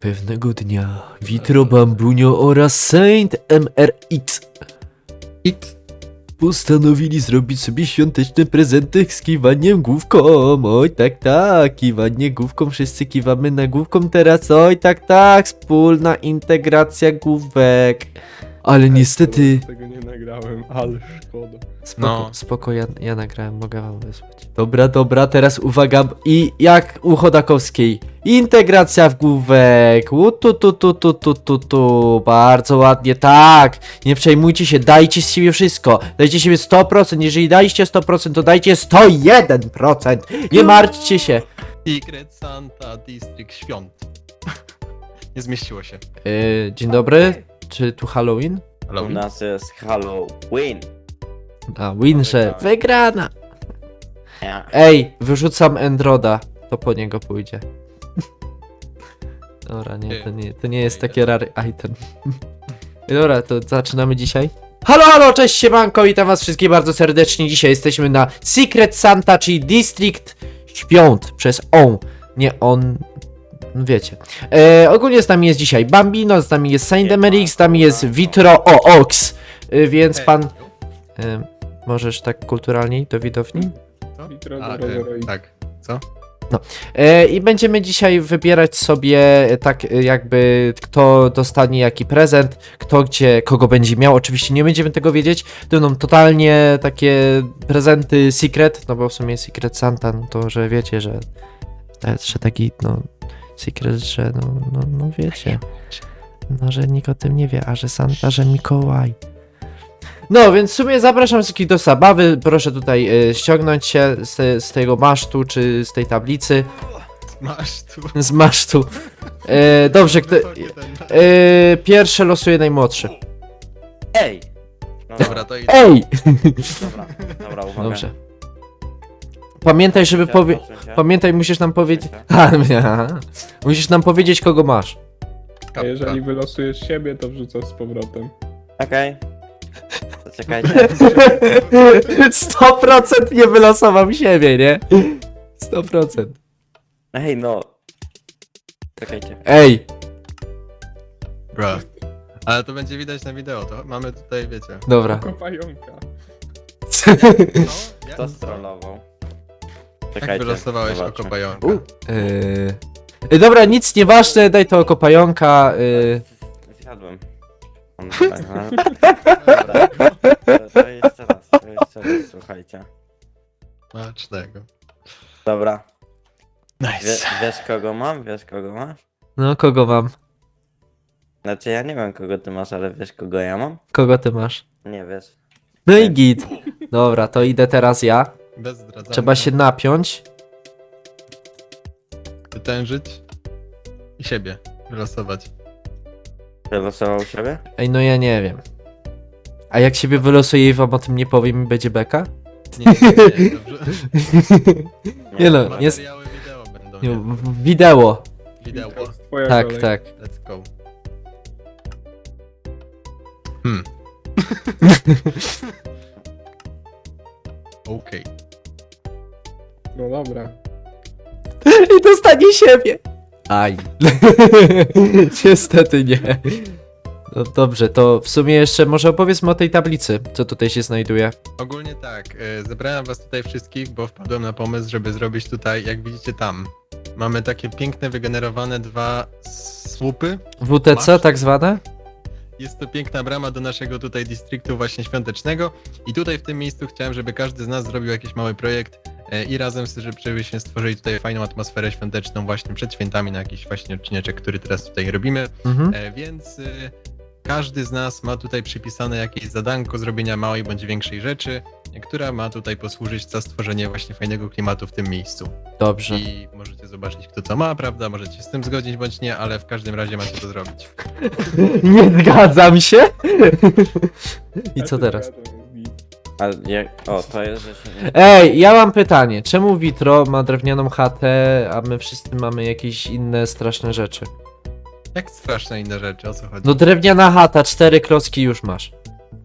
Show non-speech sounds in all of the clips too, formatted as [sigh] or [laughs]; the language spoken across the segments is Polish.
Pewnego dnia Vitro Bambunio oraz Saint MRX X. postanowili zrobić sobie świąteczne prezenty z kiwaniem główką. Oj tak tak, kiwanie główką, wszyscy kiwamy na główką teraz. Oj tak tak, wspólna integracja główek. Ale niestety... Tego nie nagrałem, ale szkoda. Spoko, No. spoko ja, ja nagrałem, mogę wam wysłać. Dobra, dobra, teraz uwaga i jak u Chodakowskiej. Integracja w główek. U, tu, tu, tu, tu, tu, tu, tu. Bardzo ładnie, tak. Nie przejmujcie się, dajcie z siebie wszystko. Dajcie z siebie 100%. Jeżeli daliście 100%, to dajcie 101%. Nie martwcie się. Secret Santa District Świąt. [laughs] Nie zmieściło się. Yy, dzień dobry. Czy tu Halloween? U Halloween? nas jest Halloween. A, Winrze. Wygrana. Ja. Ej, wyrzucam Endroda. To po niego pójdzie. [laughs] Dobra, nie, to nie, to nie jest takie rary item. [laughs] Dobra, to zaczynamy dzisiaj. Halo, halo, cześć siemanko, witam was wszystkich bardzo serdecznie. Dzisiaj jesteśmy na Secret Santa, czyli District Świąt przez on, nie on, no wiecie. E, ogólnie z nami jest dzisiaj Bambino, z nami jest Saint Emerix, z nami jest Vitro o Ox, e, więc pan... E, możesz tak kulturalniej do widowni? A, e, tak. Co? E, I będziemy dzisiaj wybierać sobie e, tak e, jakby kto dostanie jaki prezent, kto gdzie, kogo będzie miał. Oczywiście nie będziemy tego wiedzieć. To będą totalnie takie prezenty secret, no bo w sumie Secret Santa, no to że wiecie, że, e, że taki no secret, że no, no, no wiecie. No, że nikt o tym nie wie, a że Santa, że Mikołaj. No, więc w sumie zapraszam wszystkich do zabawy. Proszę tutaj e, ściągnąć się z, z tego masztu czy z tej tablicy. Masz tu. Z masztu. E, dobrze, kto, [laughs] Wysoki ten- e, pierwsze losuje najmłodszy. Ej! No, Dobra, to idę. Ej! Dobra, dobra, uwaga. Dobrze. Pamiętaj, żeby powie... Pamiętaj, musisz nam powiedzieć... [laughs] Ja. Musisz nam powiedzieć, kogo masz. A jeżeli wylosujesz siebie, to wrzucasz z powrotem. Okej. To czekajcie. 100% nie wylosował siebie, nie? 100%. Ej, no. Czekajcie. Ej! Bro. Ale to będzie widać na wideo, to mamy tutaj, wiecie. Dobra. Kopająka. No, jak, Kto strollował? Jak Czekajcie. wylosowałeś zobaczmy. oko pająka? U. Yy... Dobra, nic nieważne, daj to oko pająka. Yy... Zjadłem. [laughs] Dobra, to, to jeszcze raz, to jeszcze raz, słuchajcie. Smacznego. Dobra. Wie, Nice. wiesz kogo mam? Wiesz kogo masz? No, kogo mam? Znaczy ja nie wiem kogo ty masz, ale wiesz kogo ja mam? Kogo ty masz? Nie wiesz. No i git. Dobra, to idę teraz ja. Bez zdradzania. Trzeba się napiąć. Wytężyć. I siebie wylosować. Wylosował siebie? Ej, no ja nie wiem. A jak siebie wylosuję i wam o tym nie powiem i będzie beka? Nie, nie, nie, dobrze. [laughs] Nie no, jest... Materiały wideo będą. Nie, wideo. wideo. Twoja Tak, kolej. tak. Let's go. Hmm. [laughs] dobra. I dostanie siebie. Aj. [laughs] Niestety nie. No dobrze, to w sumie jeszcze może opowiedzmy o tej tablicy, co tutaj się znajduje. Ogólnie tak, e, zebrałem was tutaj wszystkich, bo wpadłem na pomysł, żeby zrobić tutaj, jak widzicie tam. Mamy takie piękne, wygenerowane dwa słupy. WTC Masz? tak zwane? Jest to piękna brama do naszego tutaj distriktu właśnie świątecznego i tutaj w tym miejscu chciałem, żeby każdy z nas zrobił jakiś mały projekt i razem, z- żeby- żebyśmy stworzyli tutaj fajną atmosferę świąteczną właśnie przed świętami na jakiś właśnie odcineczek, który teraz tutaj robimy. Mhm. E, więc y, każdy z nas ma tutaj przypisane jakieś zadanko zrobienia małej bądź większej rzeczy, która ma tutaj posłużyć za stworzenie właśnie fajnego klimatu w tym miejscu. Dobrze. I możecie zobaczyć, kto co ma, prawda? Możecie się z tym zgodzić bądź nie, ale w każdym razie macie to zrobić. [laughs] Nie zgadzam się. [laughs] I co teraz? A jak... O, to jest, że się nie... Ej, ja mam pytanie. Czemu Vitro ma drewnianą chatę, a my wszyscy mamy jakieś inne straszne rzeczy? Jak straszne inne rzeczy, o co chodzi? No drewniana chata, cztery klocki już masz.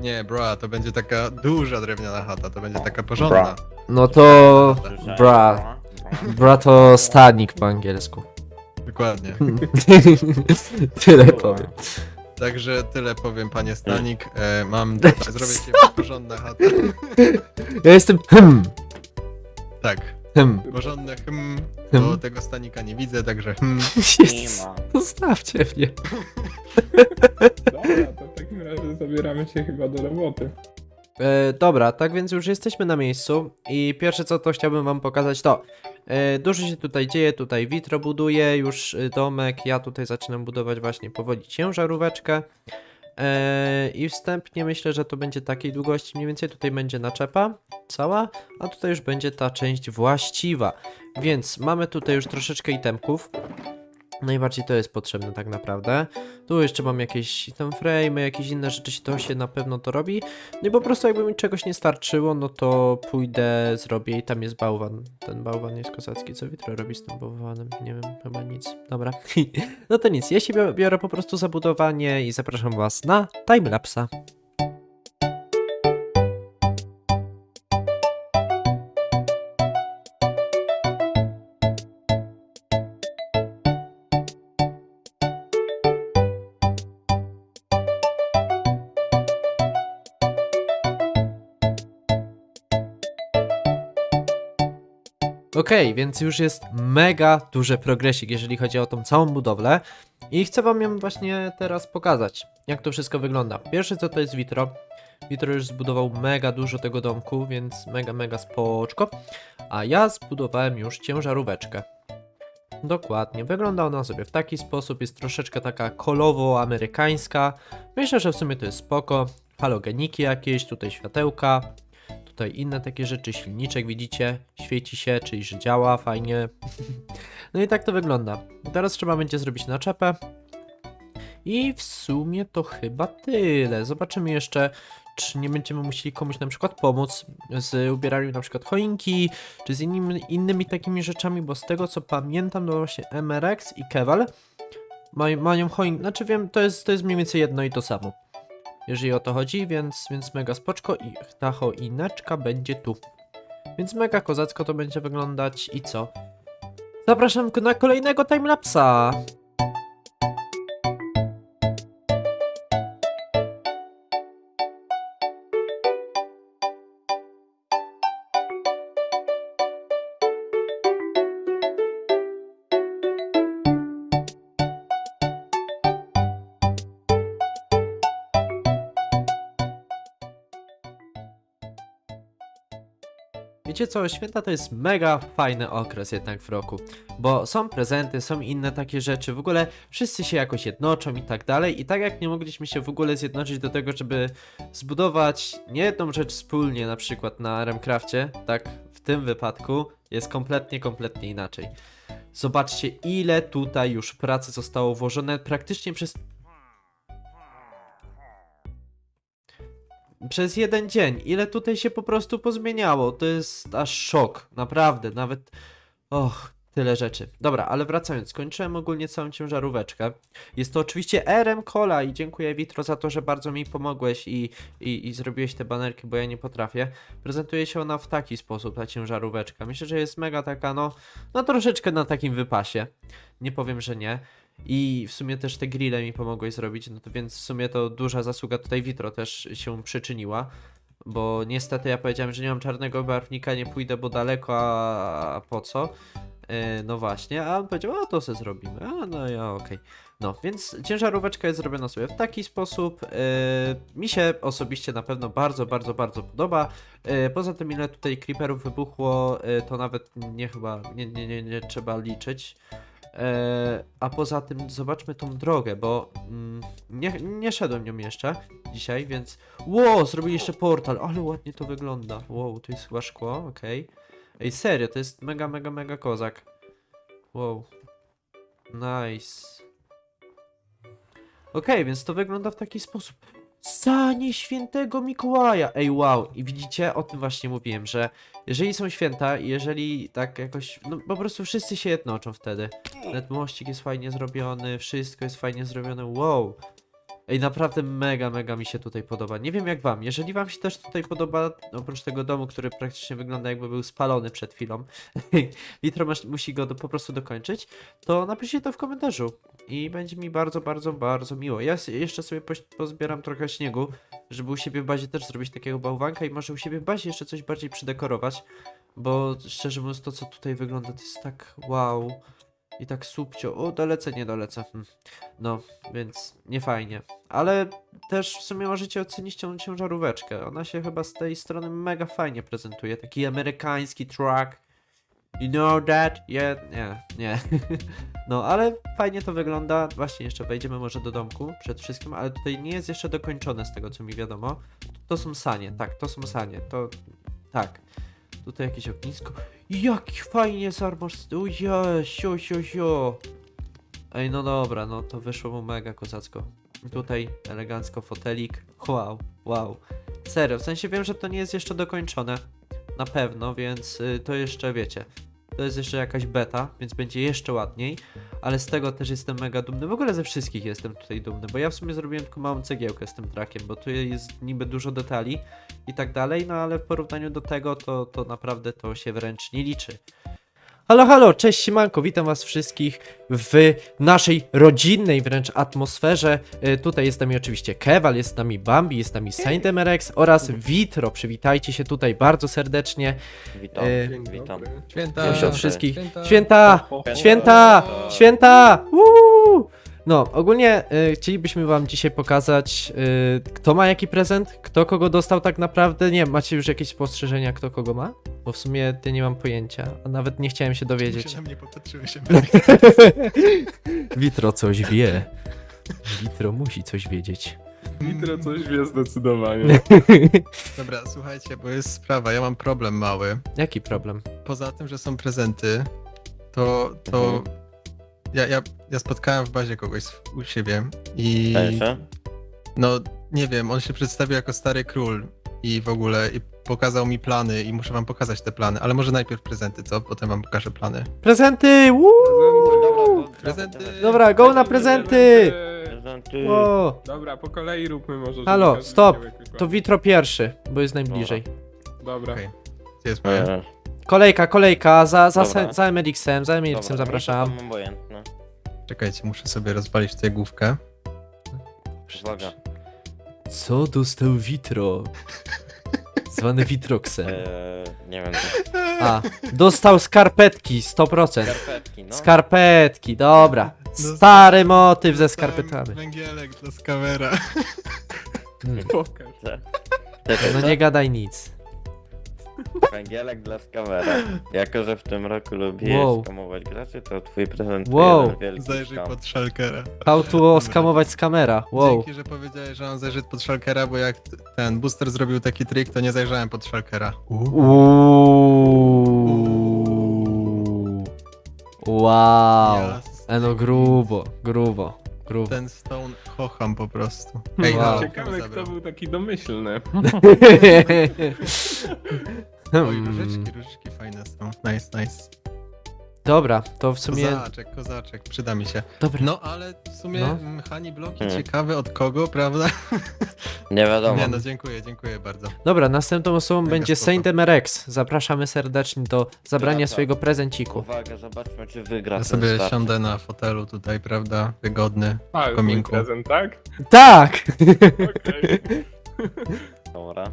Nie, bro, to będzie taka duża drewniana chata, to będzie taka porządna. No to... Słyszałem. Bra. Bra to stanik po angielsku. Dokładnie. [laughs] Tyle powiem. Także tyle powiem, panie Stanik. E, mam [laughs] tutaj, zrobię ci porządne chaty. [laughs] Ja jestem hmm, Tak, hmm. porządne hmm, Hmm. bo tego Stanika nie widzę, także hmm. [laughs] Nie Jezus, ma. zostawcie mnie. Dobra, to w takim razie zabieramy się chyba do roboty. E, dobra, tak więc już jesteśmy na miejscu i pierwsze co to chciałbym wam pokazać to dużo się tutaj dzieje, tutaj Witro buduje już e, domek, ja tutaj zaczynam budować właśnie powoli ciężaróweczkę. E, i wstępnie myślę, że to będzie takiej długości mniej więcej, tutaj będzie naczepa cała, a tutaj już będzie ta część właściwa, więc mamy tutaj już troszeczkę itemków, Najbardziej to jest potrzebne tak naprawdę. Tu jeszcze mam jakieś tam frame'y, jakieś inne rzeczy, to się na pewno to robi. No i po prostu jakby mi czegoś nie starczyło, no to pójdę, zrobię i tam jest bałwan. Ten bałwan jest kozacki, co Witro robi z tym bałwanem? Nie wiem, chyba nic. Dobra. [laughs] no to nic, ja się biorę, po prostu za budowanie i zapraszam was na timelapsa. Więc już jest mega duży progresik, jeżeli chodzi o tą całą budowlę. I chcę wam ją właśnie teraz pokazać, jak to wszystko wygląda. Pierwsze co to jest Vitro. Vitro już zbudował mega dużo tego domku, więc mega, mega spoczko. A ja zbudowałem już ciężaróweczkę. Dokładnie, wygląda ona sobie w taki sposób, jest troszeczkę taka kolowo-amerykańska. Myślę, że w sumie to jest spoko. Halogeniki jakieś, tutaj światełka, Tutaj inne takie rzeczy, silniczek widzicie, świeci się, czyli że działa fajnie. no i tak to wygląda. Teraz trzeba będzie zrobić naczepę. I w sumie to chyba tyle. Zobaczymy jeszcze, czy nie będziemy musieli komuś na przykład pomóc z ubieraniem na przykład choinki, czy z innymi, innymi takimi rzeczami, bo z tego co pamiętam, to właśnie MRX i Kewal mają, mają choinki, znaczy wiem, to jest, to jest mniej więcej jedno i to samo jeżeli o to chodzi, więc, więc mega spoczko i ta choineczka będzie tu. Więc mega kozacko to będzie wyglądać i co? Zapraszam na kolejnego timelapsa! Wiecie co, święta to jest mega fajny okres jednak w roku, bo są prezenty, są inne takie rzeczy, w ogóle wszyscy się jakoś jednoczą i tak dalej i tak jak nie mogliśmy się w ogóle zjednoczyć do tego, żeby zbudować nie jedną rzecz wspólnie, na przykład na Remcrafcie, tak w tym wypadku jest kompletnie, kompletnie inaczej. Zobaczcie ile tutaj już pracy zostało włożone praktycznie przez przez jeden dzień. Ile tutaj się po prostu pozmieniało. To jest aż szok. Naprawdę, nawet. Och, tyle rzeczy. Dobra, ale wracając, skończyłem ogólnie całą ciężaróweczkę. Jest to oczywiście RM Cola i dziękuję Witro za to, że bardzo mi pomogłeś i, i, i zrobiłeś te banerki, bo ja nie potrafię. Prezentuje się ona w taki sposób, ta ciężaróweczka. Myślę, że jest mega taka, no, no troszeczkę na takim wypasie. Nie powiem, że nie. I w sumie też te grille mi pomogłeś zrobić, no to więc w sumie to duża zasługa tutaj Vitro też się przyczyniła. Bo niestety ja powiedziałem, że nie mam czarnego barwnika, nie pójdę, bo daleko, a, a po co? E, no właśnie, a on powiedział, a to se zrobimy. A no ja okej. No, więc ciężaróweczka jest zrobiona sobie w taki sposób. E, mi się osobiście na pewno bardzo, bardzo, bardzo podoba. E, poza tym, ile tutaj creeperów wybuchło, e, to nawet nie chyba, nie, nie, nie, nie trzeba liczyć. A poza tym zobaczmy tą drogę, bo mm, nie, nie szedłem nią jeszcze dzisiaj, więc... Wow, zrobili jeszcze portal, ale ładnie to wygląda. Wow, to jest chyba szkło, okej. Ej, serio, to jest mega, mega, mega kozak. Wow. Nice. Okej, więc to wygląda w taki sposób. Sanie świętego Mikołaja! Ej, wow! I widzicie, o tym właśnie mówiłem, że jeżeli są święta jeżeli tak jakoś, no po prostu wszyscy się jednoczą wtedy. Nawet mościk jest fajnie zrobiony, wszystko jest fajnie zrobione, wow! Ej, naprawdę mega, mega mi się tutaj podoba. Nie wiem jak wam. Jeżeli wam się też tutaj podoba, oprócz tego domu, który praktycznie wygląda jakby był spalony przed chwilą, [laughs] Litro musi go do, po prostu dokończyć, to napiszcie to w komentarzu. I będzie mi bardzo, bardzo, bardzo miło. Ja jeszcze sobie pozbieram trochę śniegu, żeby u siebie w bazie też zrobić takiego bałwanka i może u siebie w bazie jeszcze coś bardziej przydekorować. Bo szczerze mówiąc, to co tutaj wygląda, to jest tak wow. I tak subcio. O, dolecę, nie dolecę. Hm. No, więc nie fajnie. Ale też w sumie możecie ocenić tą ciężaróweczkę. Ona się chyba z tej strony mega fajnie prezentuje. Taki amerykański truck. You know that? Yeah, nie, nie. [laughs] No, ale fajnie to wygląda. Właśnie jeszcze wejdziemy może do domku przed wszystkim, ale tutaj nie jest jeszcze dokończone z tego co mi wiadomo. To są sanie, tak, to są sanie. To tak. Tutaj jakieś ognisko. Jaki fajnie jest armor. O ja, sio, sio, sio. Ej, no dobra, no to wyszło mu mega kozacko. Tutaj elegancko fotelik. Wow, wow. Serio, w sensie wiem, że to nie jest jeszcze dokończone. Na pewno, więc y, to jeszcze wiecie. To jest jeszcze jakaś beta, więc będzie jeszcze ładniej. Ale z tego też jestem mega dumny. W ogóle ze wszystkich jestem tutaj dumny, bo ja w sumie zrobiłem tylko małą cegiełkę z tym trakiem, bo tu jest niby dużo detali i tak dalej, no ale w porównaniu do tego to, to naprawdę to się wręcz nie liczy. Halo, halo, cześć Siemanko, witam was wszystkich w naszej rodzinnej wręcz atmosferze. E, Tutaj jest z nami oczywiście Kewal, jest z nami Bambi, jest z nami Saint Emerex oraz Vitro. Przywitajcie się tutaj bardzo serdecznie. Witam, E, Dzień witam. dobry. Święta! Proszę od Święta. wszystkich. Święta. Święta! Święta! Święta! Uuu! No, ogólnie y, chcielibyśmy wam dzisiaj pokazać, y, kto ma jaki prezent, kto kogo dostał tak naprawdę. Nie macie już jakieś spostrzeżenia, kto kogo ma? Bo w sumie ty nie mam pojęcia, a nawet nie chciałem się Się dowiedzieć. na mnie popatrzyły się. [laughs] Witro coś wie. Witro musi coś wiedzieć. Nitro coś wie zdecydowanie. [laughs] Dobra, słuchajcie, bo jest sprawa, ja mam problem mały. Jaki problem? Poza tym, że są prezenty, to, to Mhm. Ja, ja, ja spotkałem w bazie kogoś u siebie i Cześć. no nie wiem, on się przedstawił jako stary król i w ogóle i pokazał mi plany i muszę wam pokazać te plany, ale może najpierw prezenty, co? Potem wam pokażę plany. Prezenty! Bo- Prezenty. Dobra, go na prezenty! Prezenty. Wow. Dobra, po kolei róbmy może. żeby Halo, każdy stop. To Witro pierwszy, bo jest najbliżej. Dobra. Okej. Gdzie jest moje? E, Kolejka, kolejka, za, za, Dobra. za Emerixem, za dobra, zapraszam. obojętne. Czekajcie, muszę sobie rozwalić tutaj główkę. Uwaga. Co dostał Witro? Zwany Witroxem. E, nie wiem. A, dostał skarpetki, 100%. Skarpetki, no. Skarpetki, dobra. Stary motyw ze skarpetami. Węgielek dla skawera. Hmm. Pokaż. Czekaj, No nie gadaj nic. Węgielek dla skawera. Jako, że w tym roku lubię Wow. skamować graczy, to twój prezent to Wow. jeden wielki Zajrzyj skam. pod szalkera. How to [laughs] skamować z kamera. Wow. Dzięki, że powiedziałeś, że on zajrzy pod szalkera, bo jak ten booster zrobił taki trik, to nie zajrzałem pod szalkera. Uuuu. Wow. Jasne. E no grubo, grubo, Ten stone kocham po prostu. Ej, Wow. no, Ciekawe, zabrał. kto był taki domyślny. [laughs] Oj, Hmm. różyczki, różyczki fajne są. Nice, nice. Dobra, to w sumie... Kozaczek, kozaczek, przyda mi się. Dobra. No, ale w sumie No. mm, Hani bloki Hmm. ciekawe od kogo, prawda? Nie wiadomo. Nie no, dziękuję, dziękuję bardzo. Dobra, następną osobą Mega będzie spoko. Saint Emerex. Zapraszamy serdecznie do zabrania swojego prezenciku. Uwaga, zobaczmy, czy wygra Ja ten sobie start. siądę na fotelu tutaj, prawda? Wygodny. A, mój Kominku. prezent, tak? Tak! Okej. Dobra.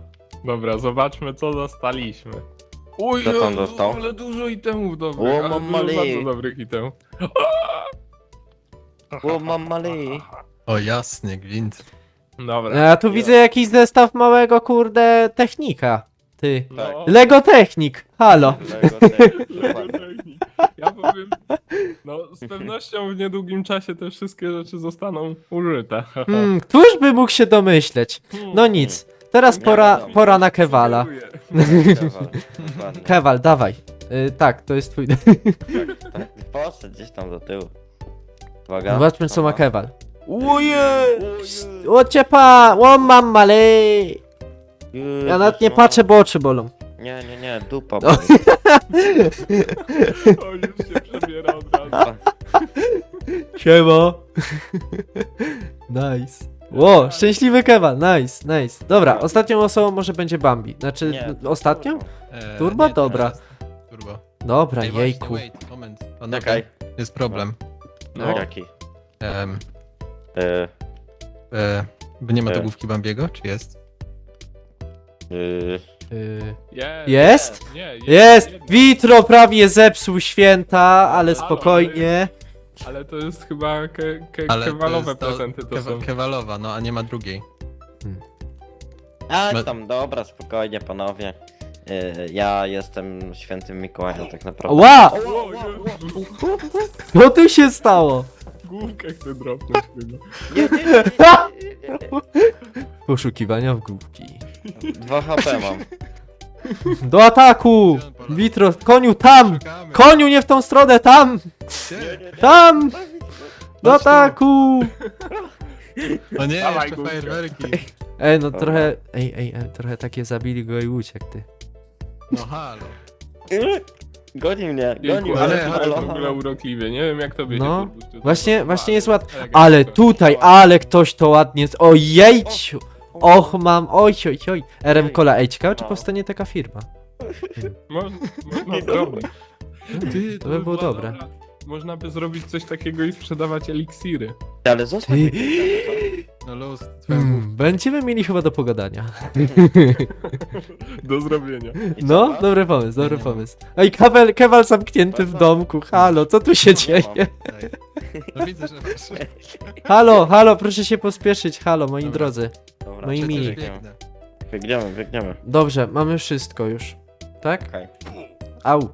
Dobra, zobaczmy, co dostaliśmy. Uj, Co tam dostał? ale dużo itemów dobrych, O, ale mam dużo mali. bardzo dobrych itemów. O, mam mali. O, jasny gwint. Dobra. Ja tu widzę jakiś zestaw małego, kurde, technika. Ty. No. Lego Technik! Halo! Ja powiem, no z pewnością w niedługim czasie te wszystkie rzeczy zostaną użyte. Hmm, któż by mógł się domyśleć? No nic. Teraz pora, pora na Kewala. Sugeruję. Kewal. Dawaj. Y, tak, to jest twój. Tak, poszedł gdzieś tam do tyłu. Uwaga. Zobaczmy co ma Aha. Kewal. Uje! Ojej. O ciepa! O mam male! Jezus, Ja nawet nie no. patrzę, bo oczy bolą. Nie, nie, nie, dupa. O. boli. [laughs] O, już się przebiera od razu. Siema! [laughs] nice. Ło, szczęśliwy Kewal, nice, nice. Dobra, ostatnią osobą może będzie Bambi. Znaczy, Nie, n- ostatnią? E, Turbo? nie, Dobra. teraz Turbo. Dobra, Ej, właśnie, jejku. wait, moment. Panowie, Czekaj. Jest problem. No. Jaki? Em, E, e, bo nie ma tu E. główki Bambiego, czy jest? e, Y, Jest? Jest? Nie, jest. Witro prawie zepsuł święta, ale spokojnie. Ale to jest chyba ke, ke, Ale to kewalowe jest to prezenty to kewa- są. Kewalowa, no a nie ma drugiej. A Me- tam, dobra, spokojnie panowie. E, ja jestem świętym Mikołajem tak naprawdę. Ła! O, Jezu, Co tu się stało? Główkę chcę dropnąć chyba. Nie, nie, nie, nie, nie, nie. Poszukiwania w główki. Dwa HP mam. Do ataku! Witro, koniu tam! Szukamy. Koniu nie w tą stronę, tam! Gdzie? Tam! Do ataku! O nie, Dawaj jeszcze fajerwerki. Ej, no trochę, ej, ej, ej, trochę takie zabili go i uciekł, ty. No halo. [laughs] Goni mnie, goni mnie. ale ale- to w ogóle urokliwie. Nie wiem jak to będzie. No. Właśnie, właśnie jest ład... elegancko. Ale tutaj, ale ktoś to ładnie... z- Ojejciu! Och, mam, oj, oj, oj. RM. Cola, ej, ciekawe czy No. powstanie taka firma. Można, można zrobić. Ty, To by było była dobre. dobra. Można by zrobić coś takiego i sprzedawać eliksiry. Ale zostaw Ty. mnie. No twoja główka. Hmm, będziemy mieli chyba do pogadania. [laughs] Do zrobienia. I co, No, masz? dobry pomysł, dobry Nie, nie. pomysł. Ej, Kewal, Kewal zamknięty w domku, halo, co tu się dzieje? No widzę, że masz. Halo, halo, proszę się pospieszyć, halo, moi Dobra. drodzy. Dobra, No i Przecież biegnę. Biegniemy, biegniemy. Dobrze, mamy wszystko już. Tak? Okej. Au.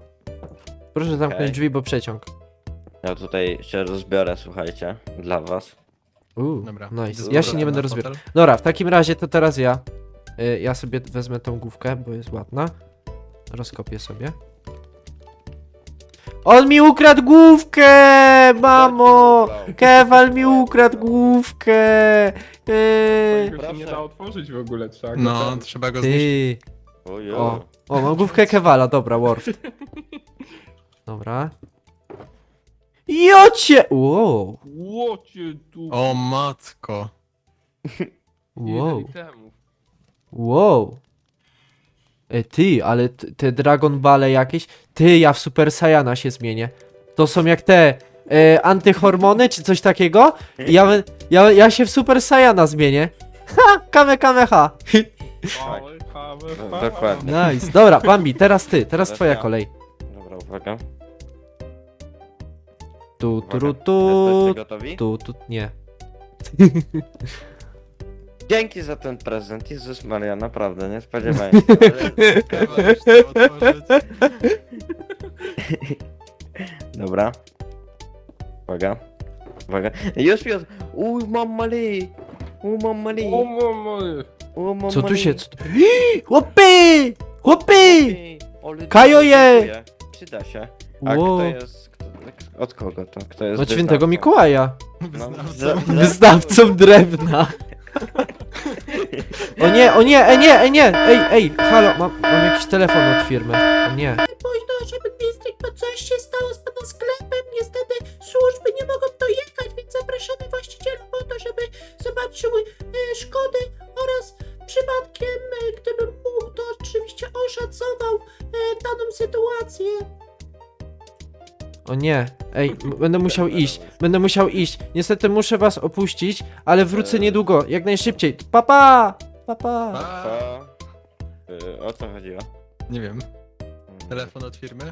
Proszę zamknąć Okej. drzwi, bo przeciąg. Ja tutaj się rozbiorę, słuchajcie, dla was. Uuu, Dobra. nice. Ja z się nie powrotem będę na rozbierał. fotel. Dobra, w takim razie to teraz ja. Y, Ja sobie wezmę tą główkę, bo jest ładna. Rozkopię sobie. On mi ukradł główkę! Mamo! Kewal mi ukradł główkę! Yy, Tego się nie da otworzyć w ogóle, trzeba go No, ten- trzeba go zniszczyć. ty. Ojo. O, o, mam główkę Kewala, dobra, Worf. [laughs] Dobra. Jocie! Wow, Łocie tu. O matko. wow, wow. E, ty, ale t- te Dragon Ball jakieś. Ty, ja w Super Saiyana się zmienię. To są jak te e, antyhormony czy coś takiego? Ja, bę- ja, ja się w Super Saiyana zmienię. Ha! Kame kame ha! Małe, dokładnie. Nice. Dobra, Bambi, teraz ty, teraz twoja ja. kolej. Dobra, uwaga. Tu, tu, uwaga. tu, Jesteście tu, gotowi? tu, tu, nie. [laughs] Dzięki za ten prezent, Jezus Maria, naprawdę, nie spodziewałem się. Ale... Kawałek trzeba otworzyć. Dobra. Uwaga. Uwaga. Już, już. Uj, mam mali. Uj, mam mali. O. Uj, mam Co tu mali. się... Co tu... [gasps] Chłopy! Chłopy! Ej, ale Kajo dziękuję. je! Przyda się. A Wow. kto jest... Kto, od kogo to? Kto jest Od świętego wyznawcą? Mikołaja. No, Wyznawcą. za- za- Wyznawcą drewna. O nie, o nie, ej nie, ej nie, ej, ej, halo, mam, mam jakiś telefon od firmy. O nie. późno, żeby bo coś się O nie, ej, będę musiał iść, będę musiał iść. Niestety muszę was opuścić, ale wrócę niedługo, jak najszybciej. Papa! Papa! A, To... y, O co chodziło? Nie wiem. Telefon od firmy?